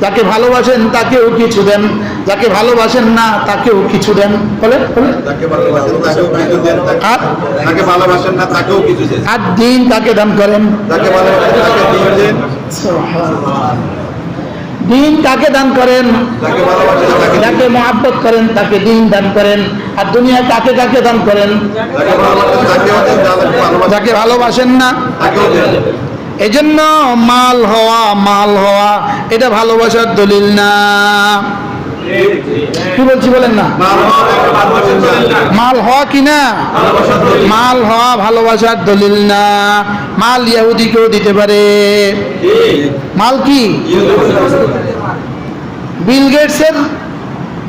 যাকে ভালোবাসেন তাকেও কিছু দেন যাকে ভালোবাসেন না তাকেও কিছু দেন। বলে দেন। আর? না তাকেও কিছু দেন। আর দিন তাকে দান করেন? ভালোবাসেন তাকে দিন দেন। দিন দান করেন? দিন যাকে মহাব্বত করেন তাকে দিন দান করেন। আর দুনিয়া তাকে তাকে দান করেন? যাকে ভালোবাসেন না দেন। এজন্য মাল হওয়া মাল হওয়া এটা ভালোবাসার দলিল না। কি বলছি বলেন না? মাল হওয়া কি না? মাল হওয়া ভালোবাসার দলিল না। মাল ইয়াহুদিকেও দিতে পারে। মাল কি? বিল গেটসের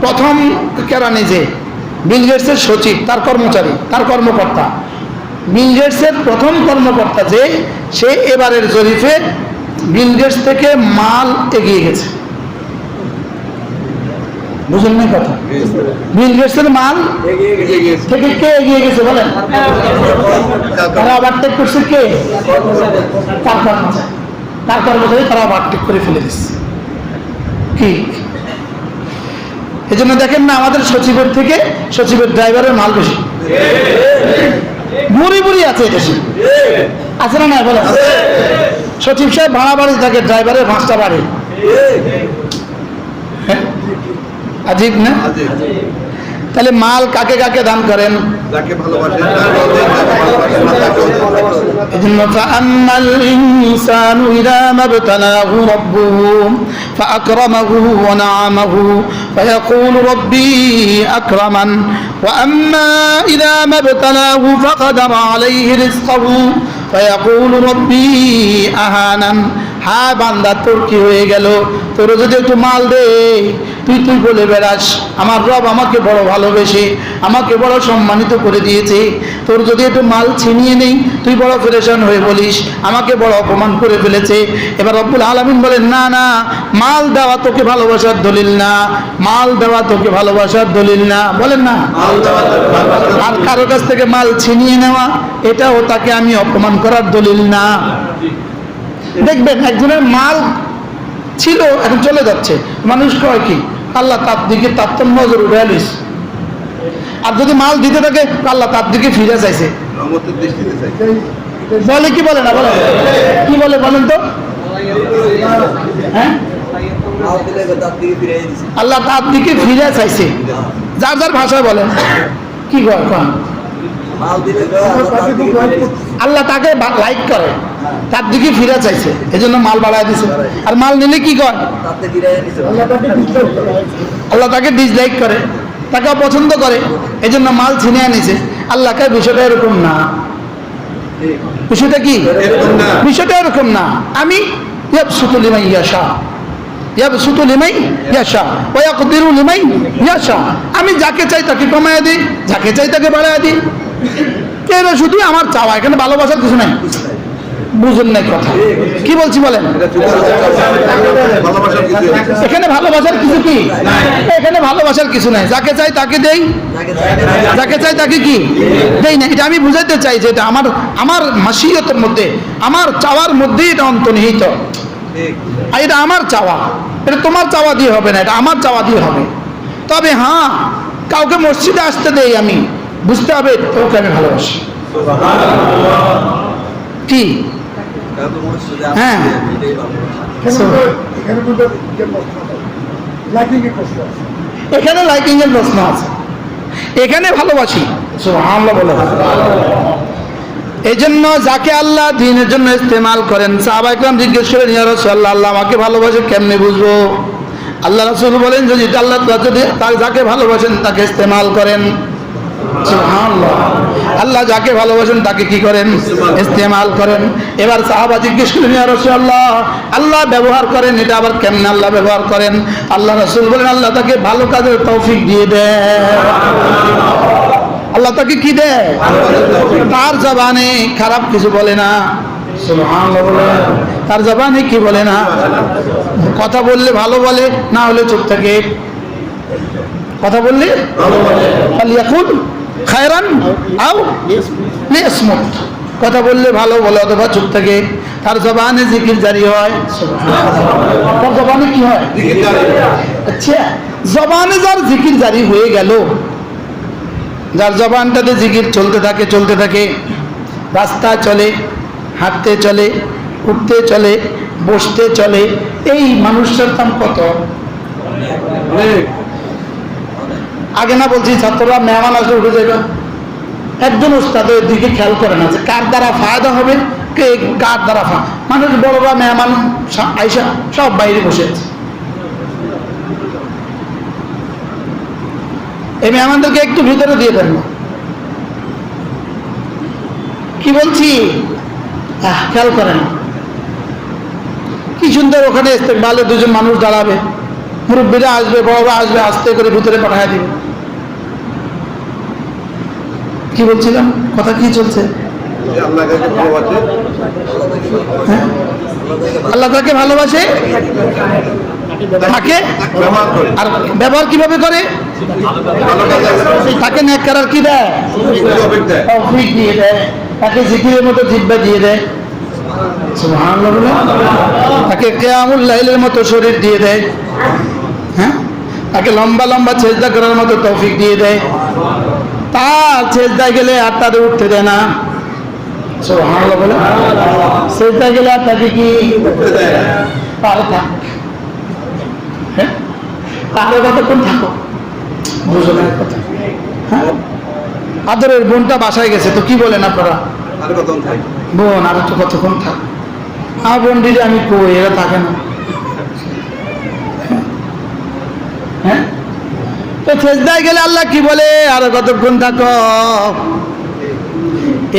প্রথম কেরানি যে বিল গেটসের সচিব তার কর্মচারী তার কর্মকর্তা। বিল গেটসের প্রথম কর্মকর্তা যে, সে এবারের জরিফে বিল গেটস থেকে মাল এগিয়ে গেছে। বুঝলেন না কথা? মাল থেকে কে এগিয়ে গেছে বলেন? তারা ওভারটেক করছে কে? করে ফেলে দিচ্ছে কি? এই জন্য দেখেন না আমাদের সচিবের থেকে সচিবের ড্রাইভারের মাল বেশি। বুড়ি বুড়ি আছে দেশে। আছে না না বলে? সচিব সাহেব ভাড়া বাড়ি থাকে, ড্রাইভারের পাঁচটা বাড়ি। হ্যাঁ? আজীব না? তাহলে মাল কাকে কাকে দান করেন যাকে ভালোবাসেন তাকেও দেন যাকে ভালোবাসেন না তাকেও দেন إذن فأما الإنسان إذا ما ابتلاه ربه فأكرمه ونعمه فيقول ربي أكرمن وأما إذا ما ابتلاه فقدر عليه رزقه فيقول ربي أهانن হ্যাঁ বান্দা তোর কি হয়ে গেল তোর যদি একটু মাল দে তুই তুই বলে বেড়াস আমার রব আমাকে বড় ভালোবেসে আমাকে বড় সম্মানিত করে দিয়েছে। তোর যদি একটু মাল ছিনিয়ে নেই তুই বড় ফেরেশন হয়ে বলিস আমাকে বড় অপমান করে ফেলেছে। এবার রব্বুল আলমিন বলেন না না মাল দেওয়া তোকে ভালোবাসার দলিল না মাল দেওয়া তোকে ভালোবাসার দলিল না। বলেন না। আর কারও কাছ থেকে মাল ছিনিয়ে নেওয়া এটাও তাকে আমি অপমান করার দলিল না। দেখবেন একজনের মাল ছিল এখন চলে যাচ্ছে। মানুষ কয় কি? আল্লাহ তার দিকে তার তো নজর উঠে আর যদি মাল দিতে থাকে আল্লাহ তার দিকে ফিরে চাইছে। বলে কি বলে না বলে। কি বলে বলেন তো? হ্যাঁ? আল্লাহ তার দিকে ফিরে চাইছে। যার যার ভাষায় বলেন। কি কয় আল্লাহ তাকে লাইক করে। তার দিকে ফিরে চাইছে এই জন্য মাল বাড়ায় দিছে। আর মাল নিলে কি কয়? আল্লাহ তাকে ডিসলাইক করে তাকে অপছন্দ করে এই জন্য মাল ছিনিয়ে নিছে। আল্লাহকে বিষয়টা এরকম না। বিষয়টা কি? বিষয়টা এরকম না। আমি ইয়াবসুতু ইয়াশা। ইয়াবসুতু ইয়াশা। ওয়া ইয়াকদিরু ইয়াশা। আমি যাকে চাই তাকে কমায় দিই যাকে চাই তাকে বাড়ায় দিই। এটা শুধু আমার চাওয়া? এখানে ভালোবাসার কিছু নাই। বুঝুন নাই কথা। কি বলছি বলেন? এখানে ভালোবাসার কিছু কি? এখানে ভালোবাসার কিছু নাই। যাকে চাই তাকে দেই। যাকে চাই তাকে কি? দেই না। এটা আমি বুঝাইতে চাই যে এটা আমার আমার মাসিয়তের মধ্যে, আমার চাওয়ার মধ্যেই এটা অন্তর্নিহিত। এটা আমার চাওয়া। এটা তোমার চাওয়া দিয়ে হবে না, এটা আমার চাওয়া দিয়ে হবে। তবে হ্যাঁ কাউকে মসজিদে আসতে দেই আমি। বুঝতে হবে ওকে আমি ভালোবাসি। কি? হ্যাঁ। এখানে লাইটিং এর প্রশ্ন আছে। এখানে ভালোবাসি। আমরা বলে এই জন্য যাকে আল্লাহ দিনের জন্য ইস্তেমাল করেন সাহাবাইকরাম জিজ্ঞেস করেন ইয়া রাসূলুল্লাহ আল্লাহ আমাকে ভালোবাসে কেমনে বুঝব? আল্লাহ রাসূল বলেন যদি আল্লাহ যদি যাকে ভালোবাসেন তাকে ইস্তেমাল করেন। আল্লাহ যাকে ভালোবাসেন তাকে কি করেন? ইস্তেমাল করেন। এবার সাহাবা জিজ্ঞেস করলেন ইয়া রাসূলুল্লাহ আল্লাহ ব্যবহার করেন এটা আবার কেমনে আল্লাহ ব্যবহার করেন? আল্লাহ রাসূল বলেন আল্লাহ তাকে ভালো কাজের তৌফিক দিয়ে দেয় আল্লাহ তাকে কি দেয় তার জবানে খারাপ কিছু বলে না। তার জবানে কি বলে না? কথা বললে ভালো বলে না হলে চুপ থাকে। কথা বললে? ফালিয়াকুল খায়রান আও লিয়াসমুত কথা বললে ভালো বলে, অথবা চুপ থাকে। তার জবানে জিকির জারি হয়। তার জবানে কি হয়? আচ্ছা জবানে যার জিকির জারি হয়ে গেল, যার জবানটাতে জিকির চলতে থাকে চলতে থাকে রাস্তা চলে, হাঁটতে চলে, উঠতে চলে, বসতে চলে, এই মানুষটার দাম কত? আগে না বলছি, ছাত্ররা মেহমান আসলে উঠে যাবে একজন উস্তাদের দিকে খেয়াল করে না যে কার দ্বারা ফায়দা হবে, কে কার দ্বারা ফা মানুষ বড়রা, মেহমান আইসা সব বাইরে বসে আছে। এই মেহমানদেরকে একটু ভিতরে দিয়ে দেন। কি বলছি? খেয়াল করেন। কি সুন্দর ওখানে ইস্তেকবালে দুজন মানুষ দাঁড়াবে। মুরব্বীরা আসবে, বড়রা আসবে, আস্তে করে ভিতরে পাঠায় দিবে। কি বলছিলাম? কথা কি চলছে? হ্যাঁ? আল্লাহ তাকে ভালোবাসে? তাকে আর ব্যবহার কীভাবে করে? তাকে ন্যাক করার কি দেয়? দিয়ে দেয়। তাকে জিকিরের মতো জিব্বা দিয়ে দেয়। তাকে কেয়ামুল লাইলের মতো শরীর দিয়ে দেয়। হ্যাঁ? তাকে লম্বা লম্বা চেষ্টা করার মতো তৌফিক দিয়ে দেয়। তার চেষ্টায় গেলে আর তাদের উঠতে দেয় না। বলে চেষ্টায় গেলে আর তাকে কি পারে থাক। হ্যাঁ? তাহলে কতক্ষণ থাকো? বুঝো না কথা। হ্যাঁ? আদরের বোনটা বাসায় গেছে তো কি বলেন আপনারা? বোন আর একটু কতক্ষণ থাক? আমার বোন দিদি আমি কই? এরা থাকে না। তো ফেসদায় গেলে আল্লাহ কি বলে? আর কতক্ষণ থাকো?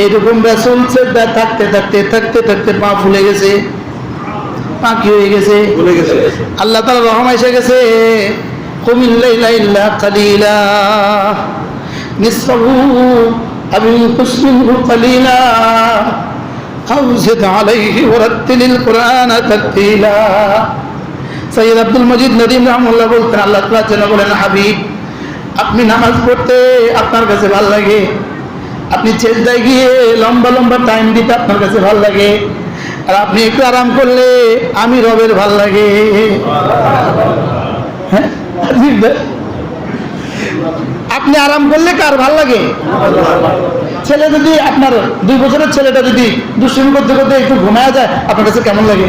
এইরকম বেসন সেজদায় থাকতে থাকতে থাকতে থাকতে পা ফুলে গেছে। পা কি হয়ে গেছে? ভুলে গেছে। আল্লাহ তালা রহম এসে গেছে। ইল্লা কালিলা। নিসফহু আবি কুসমিনহু কালিলা। জিদ আলাইহি ওয়ারাত্তিলিল কুরআন তারতিলা। সৈয়দ আব্দুল মজিদ নদীম রহমুল্লাহ বলতেন আল্লাহ তাআলা যেন বলেন হাবিব আপনি নামাজ পড়তে আপনার কাছে ভালো লাগে? আপনি চেষ্টায় গিয়ে লম্বা লম্বা টাইম দিতে আপনার কাছে ভালো লাগে? আর আপনি একটু আরাম করলে আমি রবের ভালো লাগে। হ্যাঁ? আপনি আরাম করলে কার ভালো লাগে? ছেলে যদি আপনার দুই বছরের ছেলেটা যদি দুষ্টুমি করতে করতে একটু ঘুমায় যায় আপনার কাছে কেমন লাগে?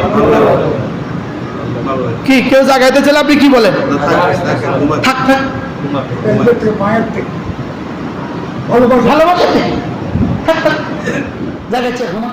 কি কেউ জাগাইতে ছেলে আপনি কি বলেন? থাক থাকে, থাক মায়ের থেকে ভালোবাসা। থাক জাগাইছে ঘুমা।